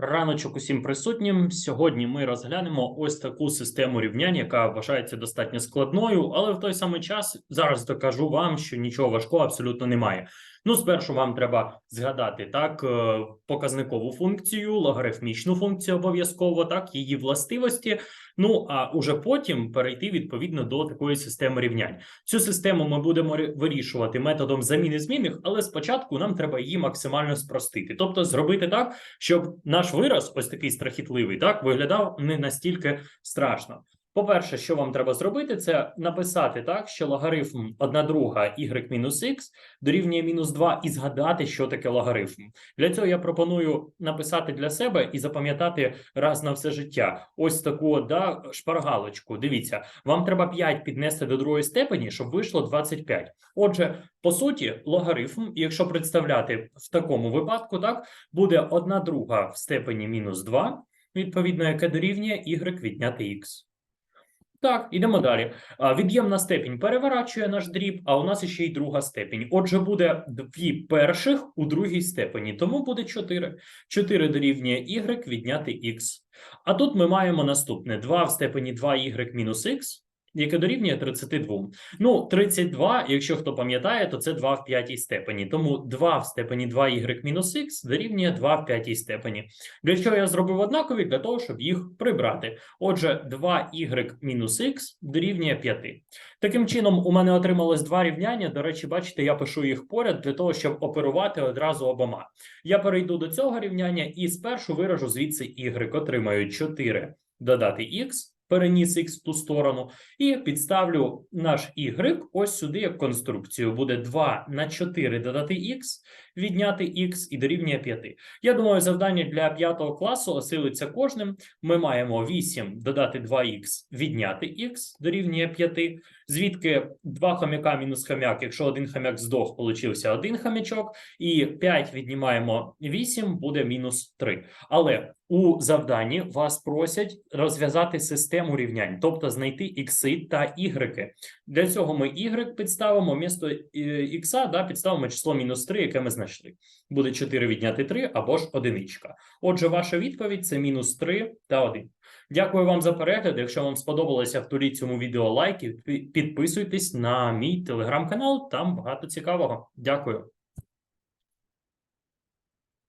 Раночок усім присутнім. Сьогодні ми розглянемо ось таку систему рівнянь, яка вважається достатньо складною, але в той самий час зараз докажу вам, що нічого важкого абсолютно немає. Ну, спершу вам треба згадати так е, показникову функцію, логарифмічну функцію обов'язково, так її властивості. Ну а уже потім перейти відповідно до такої системи рівнянь. Цю систему ми будемо вирішувати методом заміни змінних, але спочатку нам треба її максимально спростити, тобто зробити так, щоб наш вираз, ось такий страхітливий, так виглядав не настільки страшно. По-перше, що вам треба зробити, це написати так, що логарифм 1 друга y мінус x дорівнює мінус 2 і згадати, що таке логарифм. Для цього я пропоную написати для себе і запам'ятати раз на все життя. Ось таку да, шпаргалочку. Дивіться, вам треба 5 піднести до другої степені, щоб вийшло 25. Отже, по суті, логарифм, якщо представляти в такому випадку, так буде 1 друга в степені мінус 2, відповідно, яке дорівнює y відняти x. Так, ідемо далі. Від'ємна степінь переворачує наш дріб, а у нас ще й друга степінь. Отже, буде дві перших у другій степені, тому буде 4. 4 дорівнює y відняти x. А тут ми маємо наступне: 2 в степені 2y мінус x, яке дорівнює 32. Ну, 32, якщо хто пам'ятає, то це 2 в п'ятій степені. Тому 2 в степені 2y мінус x дорівнює 2 в п'ятій степені. Для чого я зробив однакові? Для того, щоб їх прибрати. Отже, 2y мінус x дорівнює 5. Таким чином, у мене отрималось два рівняння. До речі, бачите, я пишу їх поряд для того, щоб оперувати одразу обома. Я перейду до цього рівняння і спершу виражу звідси y, отримаю 4 додати x, переніс x в ту сторону, і підставлю наш y ось сюди як конструкцію. Буде 2 на 4 додати x, відняти x і дорівнює 5. Я думаю, завдання для 5 класу осилиться кожним. Ми маємо 8 додати 2х, відняти х дорівнює 5. Звідки 2 хомяка мінус хомяк, якщо один хомяк здох, получився один хомячок, і 5 віднімаємо 8, буде мінус 3. Але у завданні вас просять розв'язати систему рівнянь, тобто знайти ікси та ігреки. Для цього ми y підставимо вмісто ікса, да, підставимо число мінус 3, яке ми знайшли. Буде 4 відняти 3 або ж одиничка. Отже, ваша відповідь це мінус 3 та 1. Дякую вам за перегляд. Якщо вам сподобалося, втуліть цьому відео лайки, пі- підписуйтесь на мій телеграм-канал, там багато цікавого. Дякую.